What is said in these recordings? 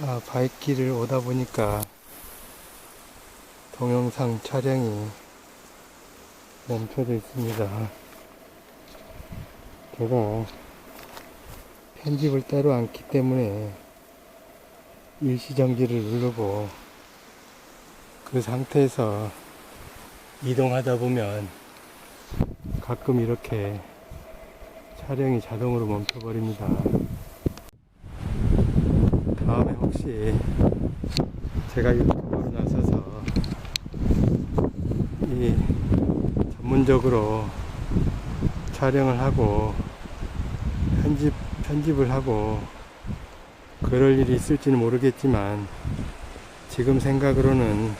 아, 바이길을 오다 보니까 동영상 촬영이 멈춰져 있습니다. 제가 편집을 따로 않기 때문에 일시정지를 누르고 그 상태에서 이동하다 보면 가끔 이렇게 촬영이 자동으로 멈춰버립니다. 다음에 혹시 제가 유튜브로 나서서 이 전문적으로 촬영을 하고 편집, 편집을 하고 그럴 일이 있을지는 모르겠지만 지금 생각으로는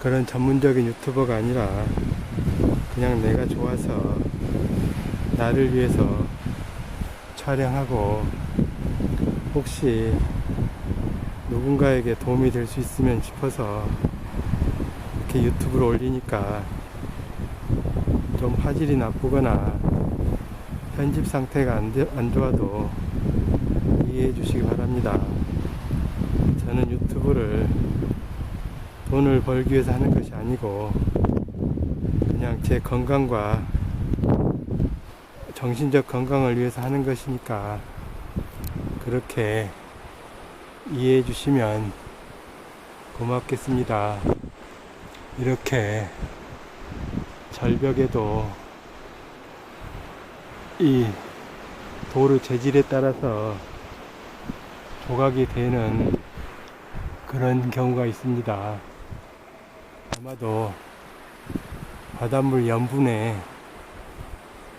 그런 전문적인 유튜버가 아니라 그냥 내가 좋아서 나를 위해서 촬영하고 혹시 누군가에게 도움이 될 수 있으면 싶어서 이렇게 유튜브로 올리니까 좀 화질이 나쁘거나 편집 상태가 안, 되- 안 좋아도 이해해 주시기 바랍니다. 저는 유튜브를 돈을 벌기 위해서 하는 것이 아니고 그냥 제 건강과 정신적 건강을 위해서 하는 것이니까 그렇게 이해해 주시면 고맙겠습니다. 이렇게 절벽에도 이 도르 재질에 따라서 조각이 되는 그런 경우가 있습니다. 아마도 바닷물 염분에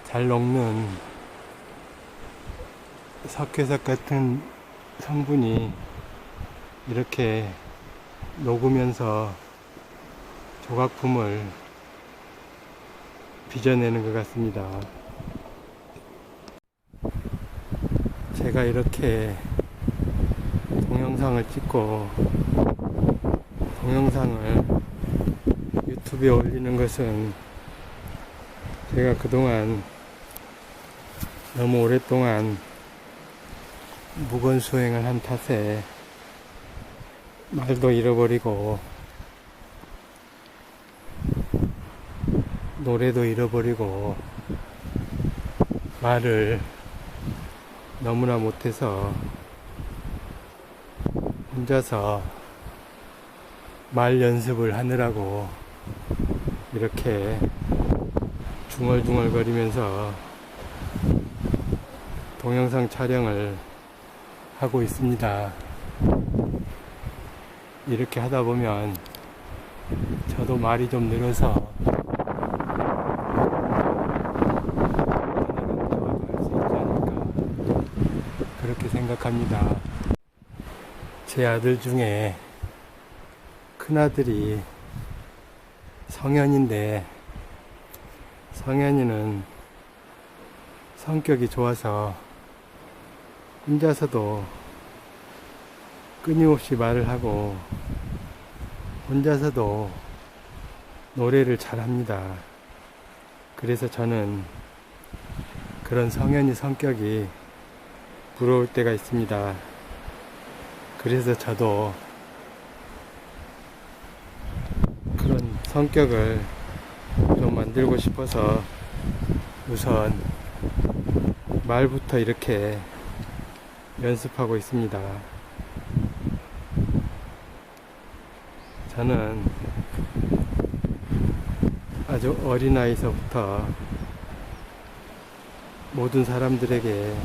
잘 녹는 석회석 같은 성분이 이렇게 녹으면서 조각품을 빚어내는 것 같습니다. 제가 이렇게 동영상을 찍고 동영상을 유튜브에 올리는 것은 제가 그동안 너무 오랫동안 무건 수행을 한 탓에 말도 잃어버리고 노래도 잃어버리고 말을 너무나 못해서 혼자서 말 연습을 하느라고 이렇게 중얼중얼거리면서 동영상 촬영을 하고 있습니다. 이렇게 하다 보면 저도 말이 좀 늘어서 그렇게 생각합니다. 제 아들 중에 큰아들이 성현인데 성현이는 성격이 좋아서 혼자서도 끊임없이 말을 하고 혼자서도 노래를 잘합니다. 그래서 저는 그런 성현이 성격이 부러울 때가 있습니다. 그래서 저도 그런 성격을 좀 만들고 싶어서 우선 말부터 이렇게 연습하고 있습니다. 저는 아주 어린아이서부터 모든 사람들에게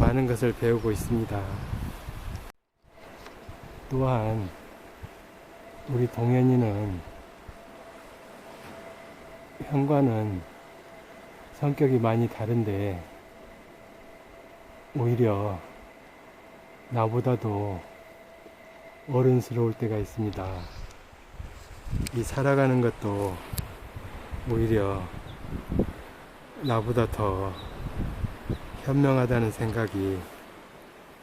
많은 것을 배우고 있습니다. 또한 우리 동현이는 형과는 성격이 많이 다른데 오히려 나보다도 어른스러울 때가 있습니다. 이 살아가는 것도 오히려 나보다 더 현명하다는 생각이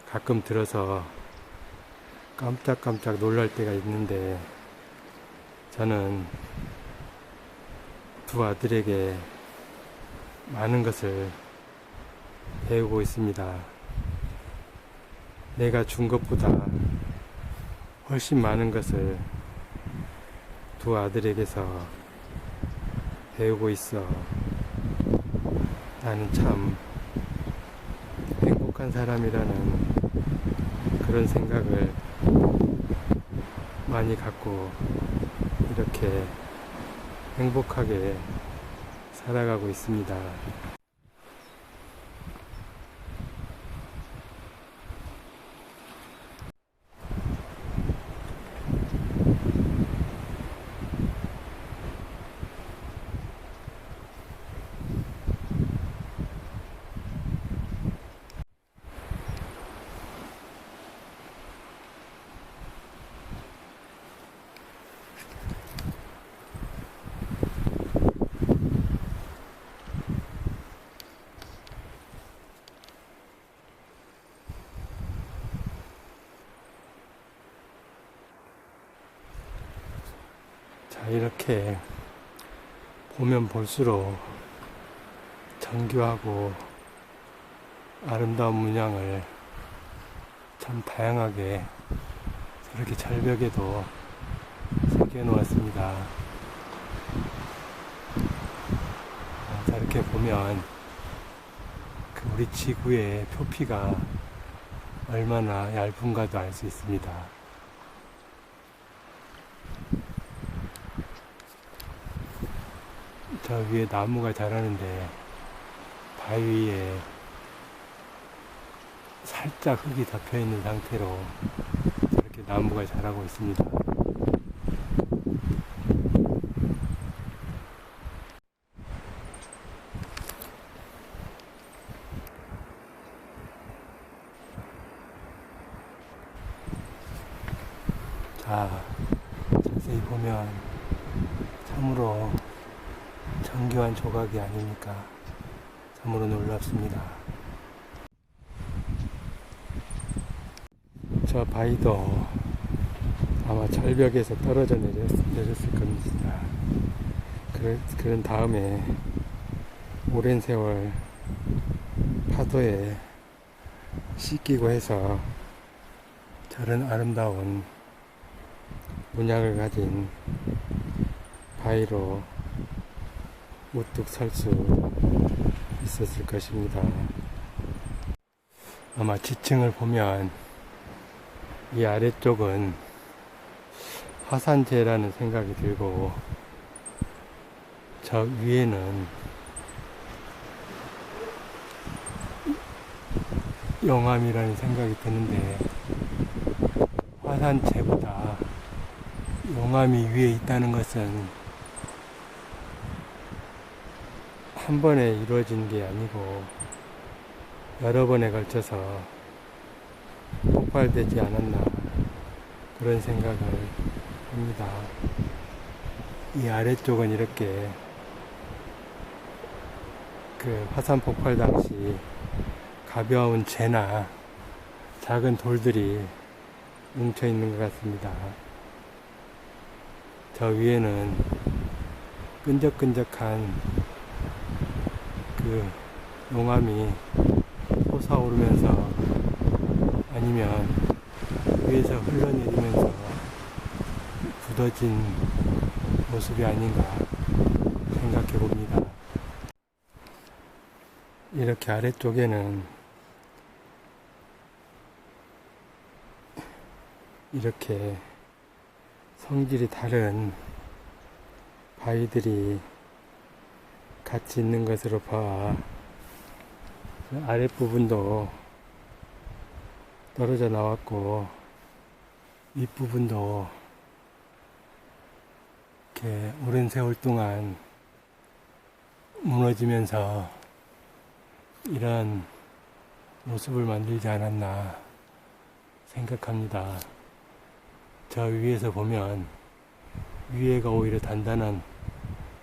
가끔 들어서 깜짝깜짝 놀랄 때가 있는데 저는 두 아들에게 많은 것을 배우고 있습니다. 내가 준 것보다 훨씬 많은 것을 두 아들에게서 배우고 있어. 나는 참 행복한 사람이라는 그런 생각을 많이 갖고 이렇게 행복하게 살아가고 있습니다. 이렇게 보면 볼수록 정교하고 아름다운 문양을 참 다양하게 저렇게 절벽에도 새겨 놓았습니다. 아, 저렇게 보면 그 우리 지구의 표피가 얼마나 얇은가도 알 수 있습니다. 저 위에 나무가 자라는데 바위 위에 살짝 흙이 덮여 있는 상태로 저렇게 나무가 자라고 있습니다. 자, 자세히 보면 참으로 정교한 조각이 아닙니까? 참으로 놀랍습니다. 저 바위도 아마 절벽에서 떨어져 내렸, 내렸을 겁니다. 그런, 그런 다음에 오랜 세월 파도에 씻기고 해서 저런 아름다운 문양을 가진 바위로 우뚝 설 수 있었을 것입니다. 아마 지층을 보면 이 아래쪽은 화산재라는 생각이 들고 저 위에는 용암이라는 생각이 드는데 화산재보다 용암이 위에 있다는 것은 한 번에 이루어진 게 아니고 여러 번에 걸쳐서 폭발되지 않았나 그런 생각을 합니다. 이 아래쪽은 이렇게 그 화산 폭발 당시 가벼운 재나 작은 돌들이 뭉쳐 있는 것 같습니다. 저 위에는 끈적끈적한 그 용암이 솟아오르면서 아니면 위에서 흘러내리면서 굳어진 모습이 아닌가 생각해 봅니다. 이렇게 아래쪽에는 이렇게 성질이 다른 바위들이 같이 있는 것으로 봐 아랫부분도 떨어져 나왔고 윗부분도 이렇게 오랜 세월 동안 무너지면서 이런 모습을 만들지 않았나 생각합니다. 저 위에서 보면 위에가 오히려 단단한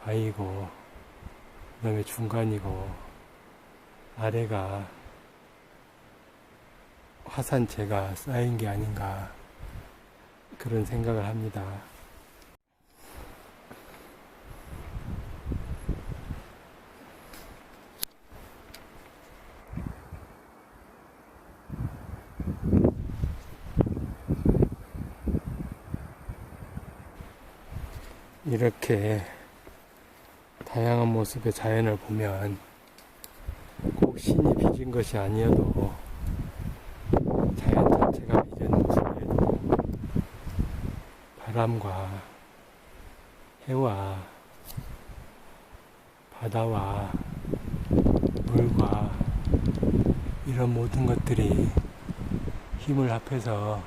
바위고 그 다음에 중간이고 아래가 화산재가 쌓인 게 아닌가 그런 생각을 합니다. 이렇게 다양한 모습의 자연을 보면 꼭 신이 빚은 것이 아니어도 자연 자체가 빚은 모습에도 바람과 해와 바다와 물과 이런 모든 것들이 힘을 합해서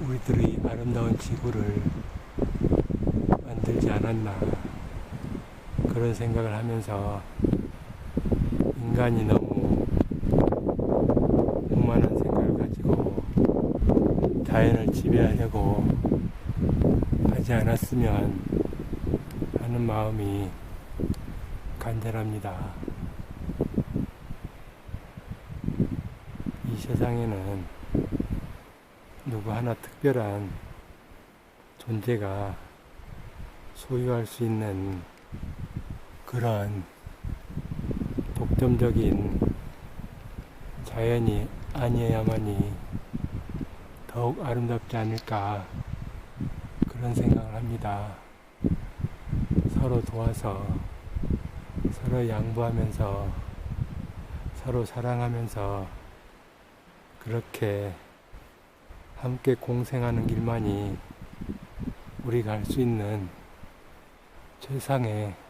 우리들의 아름다운 지구를 만들지 않았나 그런 생각을 하면서 인간이 너무 오만한 생각을 가지고 자연을 지배하려고 하지 않았으면 하는 마음이 간절합니다. 이 세상에는 누구 하나 특별한 존재가 소유할 수 있는 그런 독점적인 자연이 아니어야만이 더욱 아름답지 않을까 그런 생각을 합니다. 서로 도와서 서로 양보하면서 서로 사랑하면서 그렇게 함께 공생하는 길만이 우리가 할 수 있는 최상의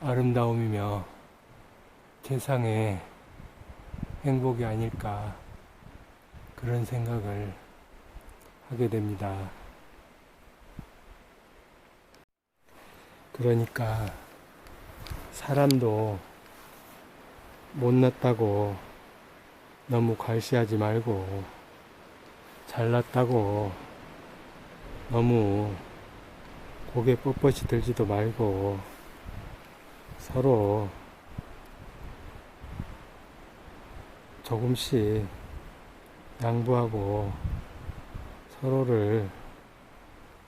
아름다움이며 최상의 행복이 아닐까 그런 생각을 하게 됩니다. 그러니까 사람도 못났다고 너무 괄시하지 말고 잘났다고 너무 고개 뻣뻣이 들지도 말고 서로 조금씩 양보하고 서로를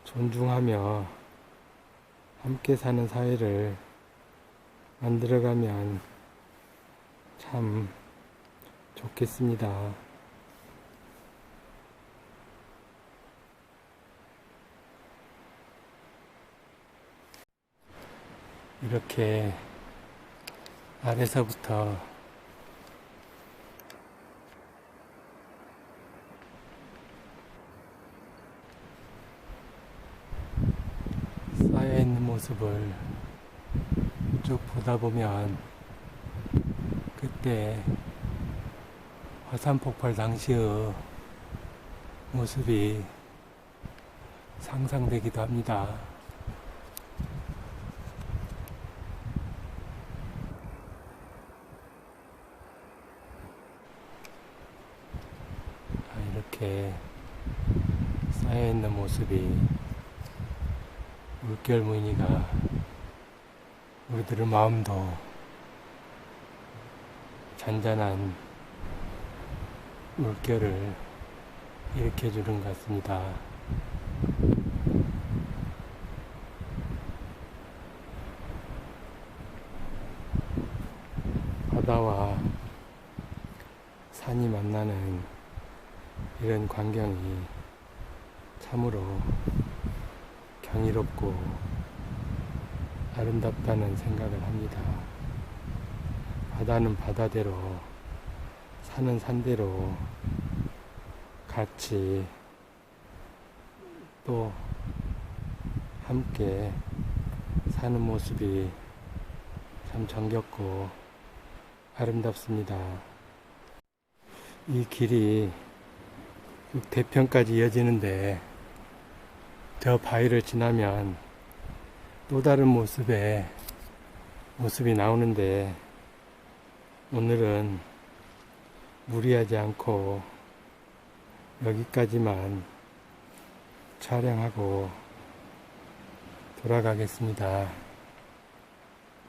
존중하며 함께 사는 사회를 만들어가면 참 좋겠습니다. 이렇게 아래서부터 쌓여 있는 모습을 쭉 보다 보면 그때 화산 폭발 당시의 모습이 상상되기도 합니다. 아, 이렇게 쌓여 있는 모습이 물결 무늬가 우리들의 마음도 잔잔한 물결을 일으켜 주는 것 같습니다. 바다와 산이 만나는 이런 광경이 참으로 경이롭고 아름답다는 생각을 합니다. 바다는 바다대로, 산은 산대로 같이 또 함께 사는 모습이 참 정겹고 아름답습니다. 이 길이 대편까지 이어지는데 저 바위를 지나면 또 다른 모습의 모습이 나오는데 오늘은 무리하지 않고 여기까지만 촬영하고 돌아가겠습니다.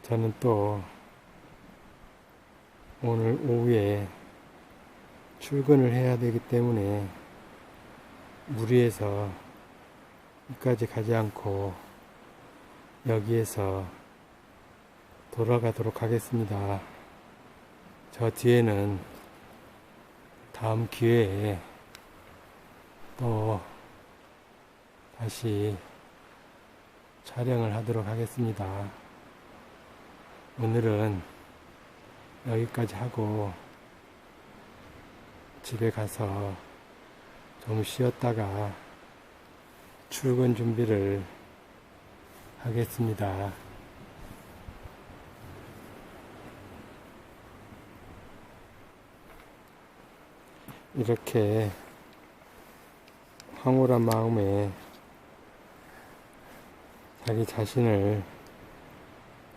저는 또 오늘 오후에 출근을 해야 되기 때문에 무리해서 여기까지 가지 않고 여기에서 돌아가도록 하겠습니다. 저 뒤에는 다음 기회에 또 다시 촬영을 하도록 하겠습니다. 오늘은 여기까지 하고 집에 가서 좀 쉬었다가 출근 준비를 하겠습니다. 이렇게 황홀한 마음에 자기 자신을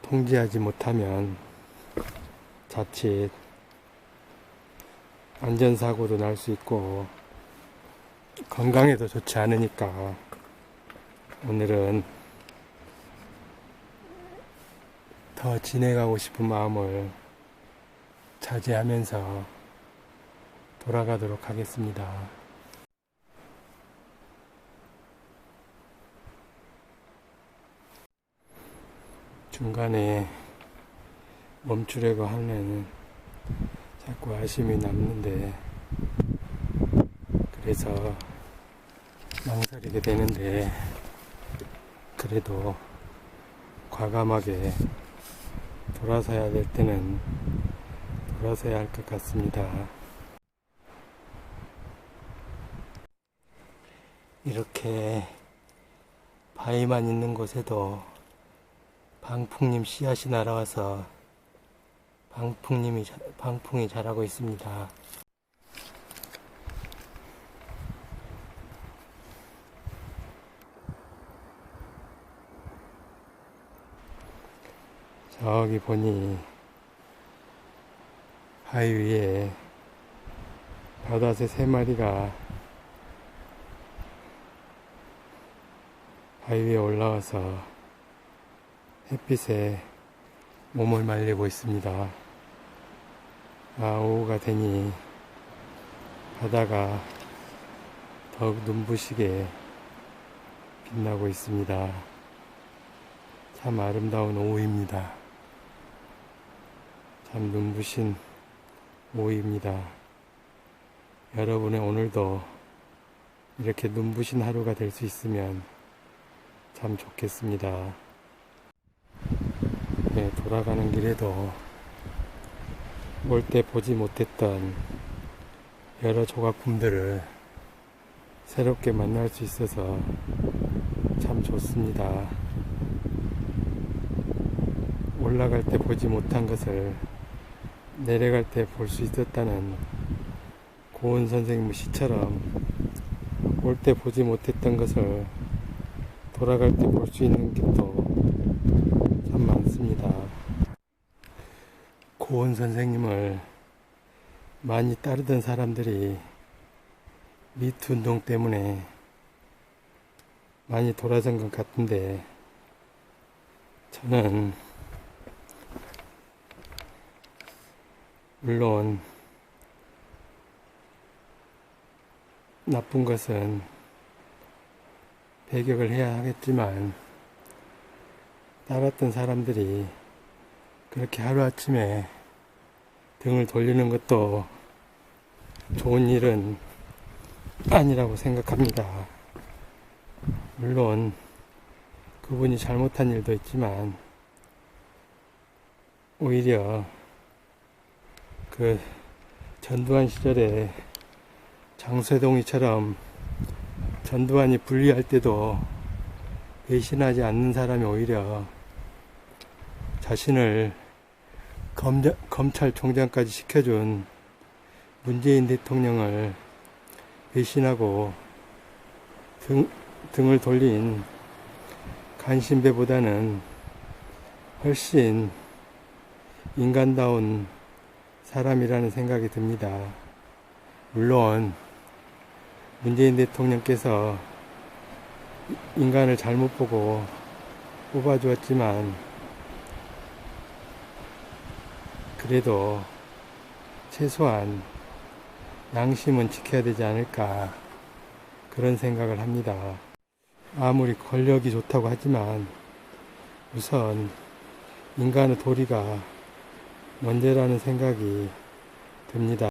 통제하지 못하면 자칫 안전사고도 날 수 있고 건강에도 좋지 않으니까 오늘은 더 지내가고 싶은 마음을 자제하면서 돌아가도록 하겠습니다. 중간에 멈추려고 하면 자꾸 아쉬움이 남는데 그래서 망설이게 되는데 그래도 과감하게 돌아서야 될 때는 돌아서야 할 것 같습니다. 이렇게 바위만 있는 곳에도 방풍님 씨앗이 날아와서 방풍님이 자- 방풍이 자라고 있습니다. 저기 보니 바위 위에 바다새 세 마리가 바위 위에 올라와서 햇빛에 몸을 말리고 있습니다. 아, 오후가 되니 바다가 더욱 눈부시게 빛나고 있습니다. 참 아름다운 오후입니다. 참 눈부신 오후입니다. 여러분의 오늘도 이렇게 눈부신 하루가 될 수 있으면 참 좋겠습니다. 네, 돌아가는 길에도 올 때 보지 못했던 여러 조각품들을 새롭게 만날 수 있어서 참 좋습니다. 올라갈 때 보지 못한 것을 내려갈 때 볼 수 있었다는 고은 선생님 시처럼 올 때 보지 못했던 것을 돌아갈 때 볼 수 있는 것도 참 많습니다. 고은 선생님을 많이 따르던 사람들이 미투 운동 때문에 많이 돌아선 것 같은데 저는 물론 나쁜 것은 배격을 해야 하겠지만 따랐던 사람들이 그렇게 하루아침에 등을 돌리는 것도 좋은 일은 아니라고 생각합니다. 물론 그분이 잘못한 일도 있지만 오히려 그 전두환 시절에 장쇠동이처럼 전두환이 불리할 때도 배신하지 않는 사람이 오히려 자신을 검자, 검찰총장까지 시켜준 문재인 대통령을 배신하고 등, 등을 돌린 간신배보다는 훨씬 인간다운 사람이라는 생각이 듭니다. 물론 문재인 대통령께서 인간을 잘못 보고 뽑아주었지만 그래도 최소한 양심은 지켜야 되지 않을까 그런 생각을 합니다. 아무리 권력이 좋다고 하지만 우선 인간의 도리가 먼저라는 생각이 듭니다.